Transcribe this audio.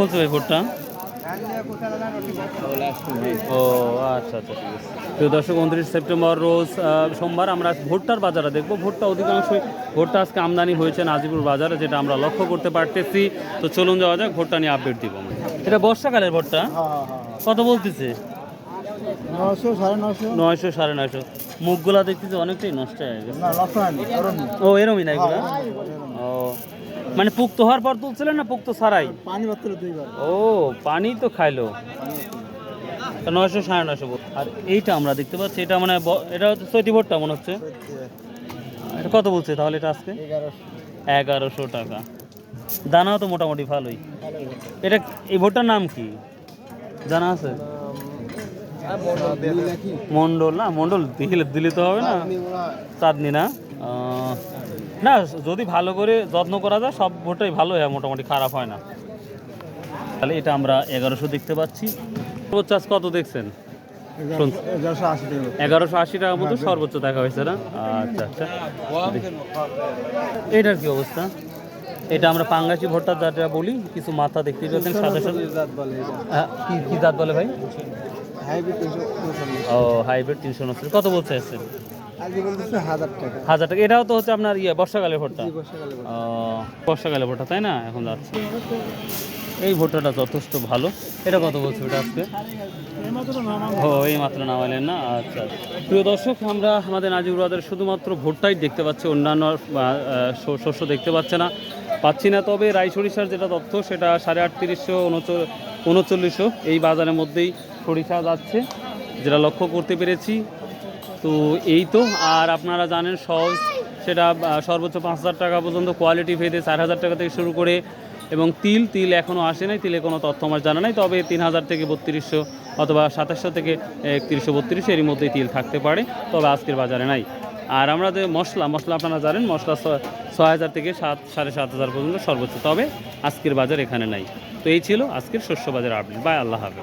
বলছো ভাই ভোটটা? ও আচ্ছা আচ্ছা ঠিক আছে। তো দর্শক উনত্রিশ সেপ্টেম্বর রোজ সোমবার আমরা ভুট্টার বাজারে দেখব। ভুট্টা অধিকাংশই ভুট্টা আজকে আমদানি হয়েছে নাজিপুর বাজারে যেটা আমরা লক্ষ্য করতে পারতেছি। তো চলুন যাওয়া যাক ভুট্টা নিয়ে আপডেট দিব এটা বর্ষাকালের ভুট্টা? কত বলতেছে? নয়শো সাড়ে নয়শো। মুখগুলা দেখতেছি অনেকটাই নষ্ট হয়ে গেছে। ও এরমই না এগুলো? ও মানে পুক্ত হওয়ার পর তুলছিলেন না পুক্ত ছাড়াই? পানি দুইবার। ও পানি তো খাইলো। নয়শো সাড়ে নয়শো। আর এইটা আমরা দেখতে পাচ্ছি এটা মানে এটা হচ্ছে চৈতি ভোটটা মনে হচ্ছে? এটা কত বলছে তাহলে এটা আজকে? এগারোশো টাকা। দানাও তো মোটামুটি ভালোই। এটা এই ভোটটার নাম কি? জানা আছে? মন্ডল না মন্ডল দিলে দিলে তো হবে না। চাঁদনি না? না যদি ভালো করে যত্ন করা যায় সব ভোটটাই ভালো হয় মোটামুটি খারাপ হয় না। তাহলে এটা আমরা এগারোশো দেখতে পাচ্ছি। সর্বোচ্চ আজ কত দেখছেন? এগারোশো আশি টাকা টাকার মতো সর্বোচ্চ দেখা হয়েছে না? আচ্ছা আচ্ছা। এটার কি অবস্থা? এটা আমরা পাঙ্গাসি ভোটটা যেটা বলি কিছু মাথা দেখতে পাচ্ছেন সাদা সাদা কি জাত বলে ভাই? ও হাইব্রিড তিনশো উনসত্তর। কত বলছে বলতেছে হাজার টাকা। এটাও তো হচ্ছে আপনার ইয়ে বর্ষাকালের ভোটটা? বর্ষাকালে বর্ষাকালে ভোটটা। তাই না? এখন যাচ্ছে। এই ভোটটা যথেষ্ট ভালো। এটা কত বলছে ওটা আজকে? ও এই মাত্র নামাইলেন না? আচ্ছা। প্রিয় দর্শক আমরা আমাদের নাজিব ব্রাদার শুধুমাত্র ভোটটাই দেখতে পাচ্ছি। অন্যান্য শস্য দেখতে পাচ্ছে না। পাচ্ছি না তবে রাই সরিষার যেটা তথ্য সেটা সাড়ে আটত্রিশশো উনচল্লিশশো। এই বাজারের মধ্যেই সরিষা যাচ্ছে, যেটা লক্ষ্য করতে পেরেছি। তো এই তো, আর আপনারা জানেন সহজ, সেটা সর্বোচ্চ পাঁচ হাজার টাকা পর্যন্ত কোয়ালিটি ভেদে চার হাজার টাকা থেকে শুরু করে, এবং তিল তিল এখনও আসে নাই, তিলে কোনো তথ্য আমার জানা নাই, তবে তিন হাজার থেকে বত্রিশশো অথবা সাতাশশো থেকে একত্রিশশো বত্রিশশো এর মধ্যেই তিল থাকতে পারে, তবে আজকের বাজারে নাই। আর আমরা যে মশলা মশলা আপনারা জানেন, মশলা ছয় হাজার থেকে সাত, সাড়ে সাত হাজার পর্যন্ত সর্বোচ্চ, তবে আজকের বাজার এখানে নাই। তো এই ছিল আজকের শস্য বাজার আপডেট বাই আল্লাহ হাফেজ।